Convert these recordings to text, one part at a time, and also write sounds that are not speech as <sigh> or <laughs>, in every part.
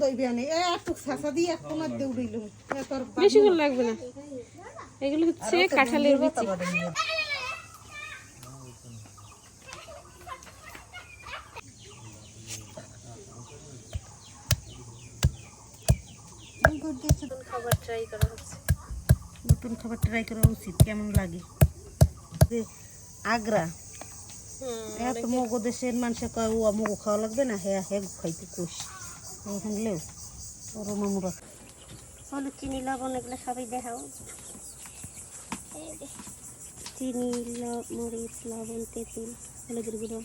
গন্ধ হইবে এ একটু ছাঁচা দিয়ে এক কোনার দিয়ে উড়িলুম এ তোর লাগবে না। এগুলো হচ্ছে কাঁঠালের বিচি। খাবার ট্রাই করা হচ্ছে নতুন খাবার ট্রাই করা উচিত কেমন লাগে? আগ্রা এত মগো দেশের মানুষে কয় ও মগো খাওয়া লাগবে না? হ্যাঁ হ্যাঁ খাইতে কোষ এখন লেও ওর মামুরা হলুদ চিনি লবণ এগুলো সবই দেখাও। চিনি ল- মরিচ লবণ তেঁতুল হলুদের গুঁড়ো।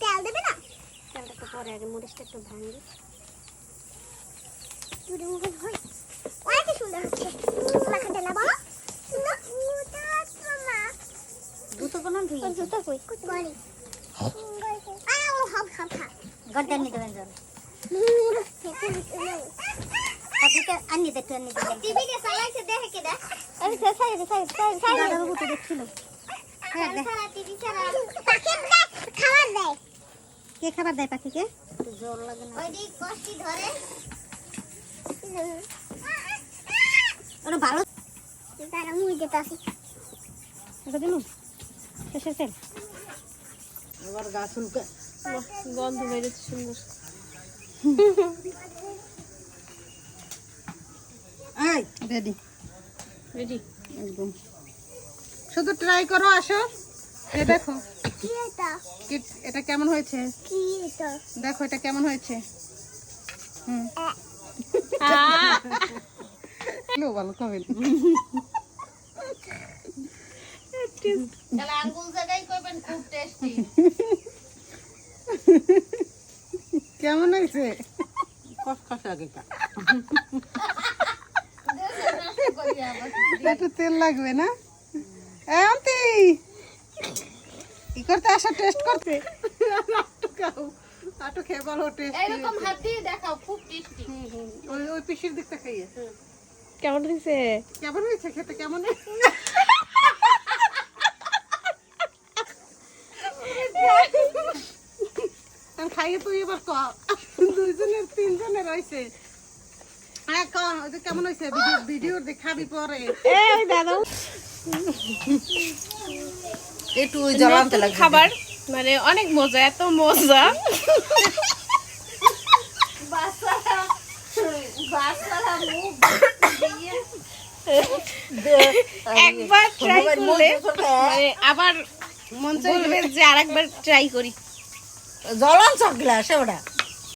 তেল দেবে না? তেলটা তো পরে আগে মরিচটা একটু ভাঙি অনেক সুন্দর হচ্ছে। হ্যাঁ ছাড়া পাখি দেখ খাবার দেয় কে খাবার দেয় পাখিকে জোর লাগে না ওই দিক কষ্টি ধরে ওরা ভালো তারা মুই যেতে আসি এটা দিলু শেষের আবার গাছ উল্কা গন্ধ বেরোচ্ছে সুন্দর। এই রেডি রেডি একদম। শুধু ট্রাই করো আসো। এ দেখো। এটা কেমন হয়েছে? কি দেখো এটা কেমন হয়েছে? হুম। ভালো খাবেন কেমন হয়েছে? একটু তেল লাগবে না? এ ই করতে? আসা টেস্ট করতে? আটু খেয়ে বলো টেস্ট এরকম হাত দিয়ে দেখাও খুব টেস্টি ওই ওই পিসির দিকটা খাইয়ে। কেমন হয়েছে? কেমন হয়েছে খেতে? কেমন? হয়েছে? <laughs> <laughs> খাইয়ে তুই এবার ক। দুইজনের তিনজনের হয়েছে হ্যাঁ কেমন হয়েছে ভিডিও দেখাবি পরে। এই দাদা। একটু ওই নতুন খাবার মানে অনেক মজা এত মজা। একবার ট্রাই করলে মানে আবার মন চাইবে। যে আরেকবার ট্রাই করি। জলান চকলা সেটা